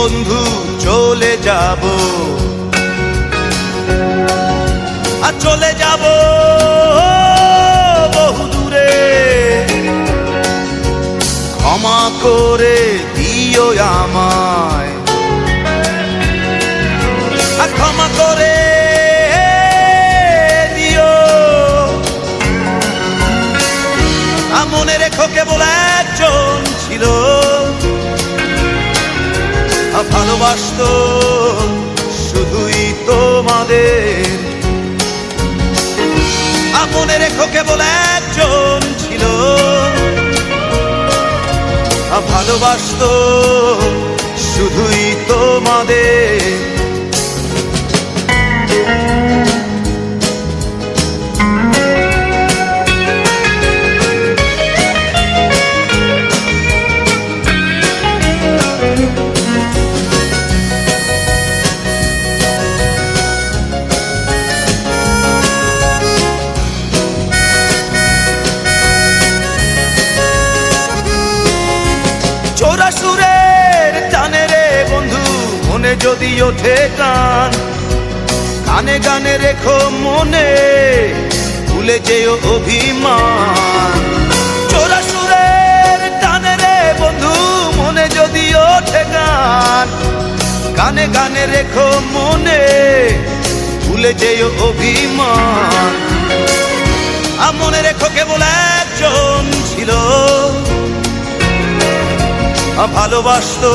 বন্ধু চলে যাব। আর চলে যাব বহু দূরে। ক্ষমা করে দিও আমায়। ভালোবাসতো শুধুই তোমাদের। আপনে রেখো কেবল একজন ছিল। ভালোবাসতো শুধুই তোমাদের। মনে যদি ওঠে গান গানে গানে রেখো মনে, ভুলে যেও অভিমান। চোরা সুরের টানে রে বন্ধু, মনে যদি ওঠে গান গানে গানে রেখো মনে, ভুলে যেও অভিমান। আর মনে রেখো কেবল একজন ছিল ভালোবাসতো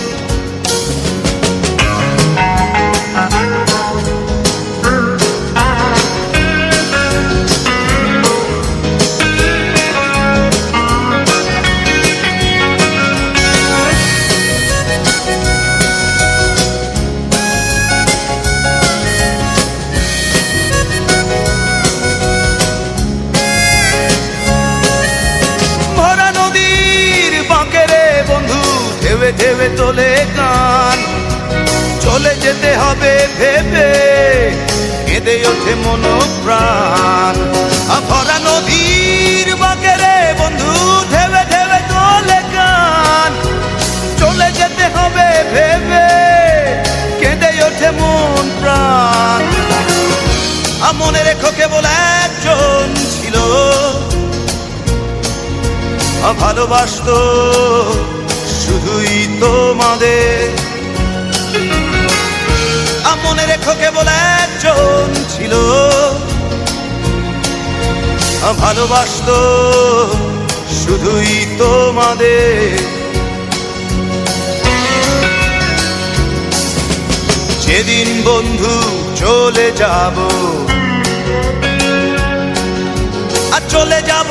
তোলে গান। চলে যেতে হবে ভেবে, কেঁদে ওঠে মন প্রাণ ভরা নদীর বাঁকে রে বন্ধু ঢেবে ঢেবে তোলে গান। চলে যেতে হবে ভেবে, কেঁদে ওঠে মন প্রাণ মনে রেখো কেবল একজন ছিল। ভালোবাসতো শুধুই তোমাদের। মনে রেখো কেবল একজন ছিল। ভালোবাসতো শুধুই তোমাদের। যেদিন বন্ধু চলে যাব, আর চলে যাব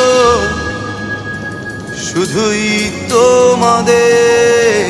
শুধুই তোমাদের